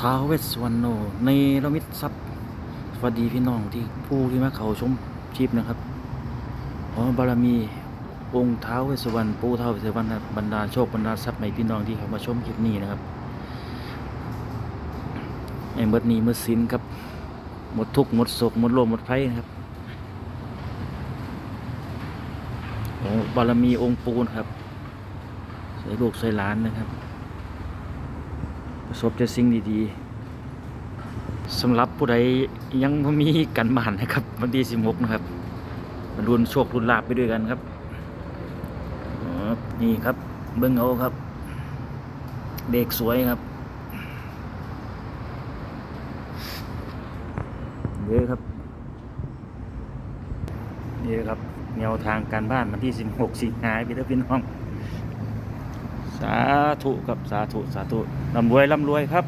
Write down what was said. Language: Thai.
ท้าเวสสวรรณโนในระมิตทรัพย์สวัสดีพี่น้องที่ผู้ที่มาเขาชมชีพนะครับขอบารมีองค์ท้าเวสสวรรณปู่ท้าเวสสวรรณนะครับบรรดาโชคบรรดาทรัพย์ให้พี่น้องที่เขามาชมคลิปนี้นะครับให้หมดหนี้หมดสินครับ หมดทุกหมดโศกหมดโรคหมดภัยนะครับโอ้บารมีองค์ปูนะครับใส่ลูกใส่หลานนะครับ ประสบแต่สิ่งดีๆสำหรับผู้ใดยังบ่มีกันบ้านนะครับ วันที่16นะครับมารุนโชครุนลาบไปด้วยกันครับนี่ครับเบิ้งเอาครับ เด็กสวยครับเยอะครับนี่ครับแนวทางการบ้านวันที่ 16 สิงหาพี่เด้อพี่น้อง สาธุครับสาธุสาธุร่ำรวยร่ำรวยครับ